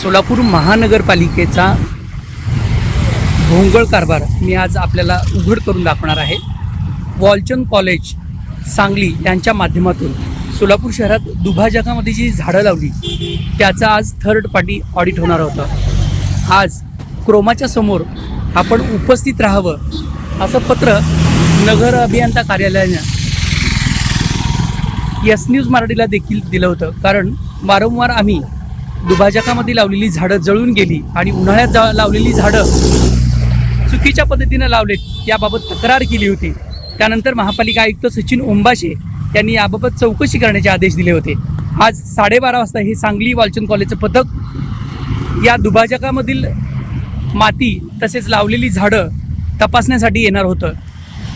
सोलापूर महानगरपालिकेचा भोंगळ कारभार मी आज आपल्याला उघड करून दाखवणार आहे. वॉलचंद कॉलेज सांगली यांच्या माध्यमातून सोलापूर शहरात दुभाजकामध्ये जी झाडं लावली त्याचा आज थर्ड पार्टी ऑडिट होणार होतं. आज क्रोमाच्या समोर आपण उपस्थित राहावं असं पत्र नगर अभियंता कार्यालयानं यस न्यूज मराठीला देखील दिलं होतं. कारण वारंवार आम्ही दुभाजकामध्ये लावलेली झाडं जळून गेली आणि उन्हाळ्यात जा लावलेली झाडं चुकीच्या पद्धतीनं लावलेत याबाबत तक्रार केली होती. त्यानंतर महापालिका आयुक्त सचिन ओंबाशे यांनी याबाबत चौकशी करण्याचे आदेश दिले होते. आज साडेबारा वाजता हे सांगली वालचंद कॉलेजचं पथक या दुभाजकामधील माती तसेच लावलेली झाडं तपासण्यासाठी येणार होतं.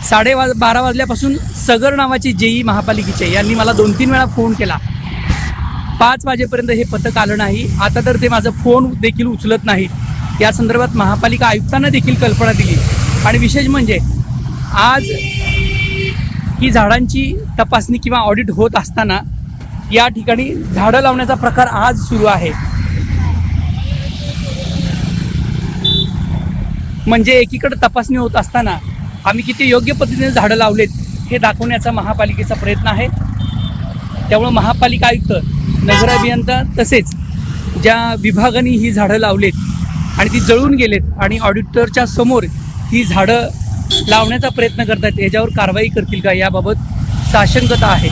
साडे बारा वाजल्यापासून सगर नावाचे जेई महापालिकेचे यांनी मला दोन तीन वेळा फोन केला. पाच वाजेपर्यंत हे पथक आलं नाही. आता तर ते माझा फोन देखील उचलत नाही. या संदर्भात महापालिका आयुक्तांना देखील कल्पना दिली. आणि विशेष म्हणजे आज ही झाडांची तपासणी किंवा ऑडिट होत असताना या ठिकाणी झाडं लावण्याचा प्रकार आज सुरू आहे. म्हणजे एकीकडे तपासणी होत असताना आम्ही किती योग्य पद्धतीने झाडं लावलेत हे दाखवण्याचा महापालिकेचा प्रयत्न आहे. त्यामुळं महापालिका आयुक्त नगर अभियंता तसेच ज्या विभागाने ही झाडं लावलेत आणि ती जळून गेलेत आणि ऑडिटरच्या समोर ही झाडं लावण्याचा प्रयत्न करतात याच्यावर कारवाई करतील का याबाबत साशंकता आहे.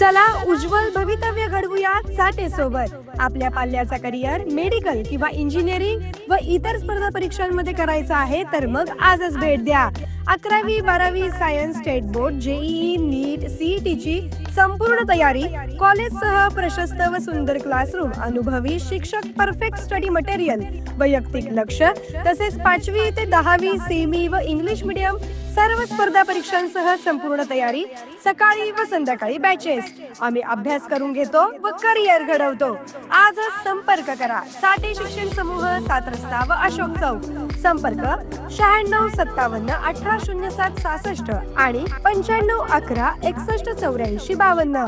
चला उज्ज्वल भवितव्य घडवूया साठे सोबत आपल्या पाल्याचा करिअर मेडिकल किंवा इंजिनिअरिंग व इतर स्पर्धा परीक्षांमध्ये करायचा आहे तर मग आजच भेट द्या. अकरावी बारावी science state board JEE NEET सीईटीची संपूर्ण तयारी कॉलेजसह प्रशस्त व सुंदर क्लासरूम अनुभवी शिक्षक परफेक्ट स्टडी मटेरियल वैयक्तिक लक्ष तसेच पाचवी ते दहावी सेमी व इंग्लिश मीडियम सर्व स्पर्धा परीक्षांसह संपूर्ण तयारी सकाळी व संध्याकाळी बॅचेस आम्ही अभ्यास करून घेतो व करिअर घडवतो. आजच संपर्क करा. साठे शिक्षण समूह सात रस्ता व अशोक चौक. संपर्क शहाण्णव सत्तावन्न अठरा शून्य सात सहासष्ट आणि पंच्याण्णव अकरा एकसष्ट चौऱ्याऐंशी बावन्न.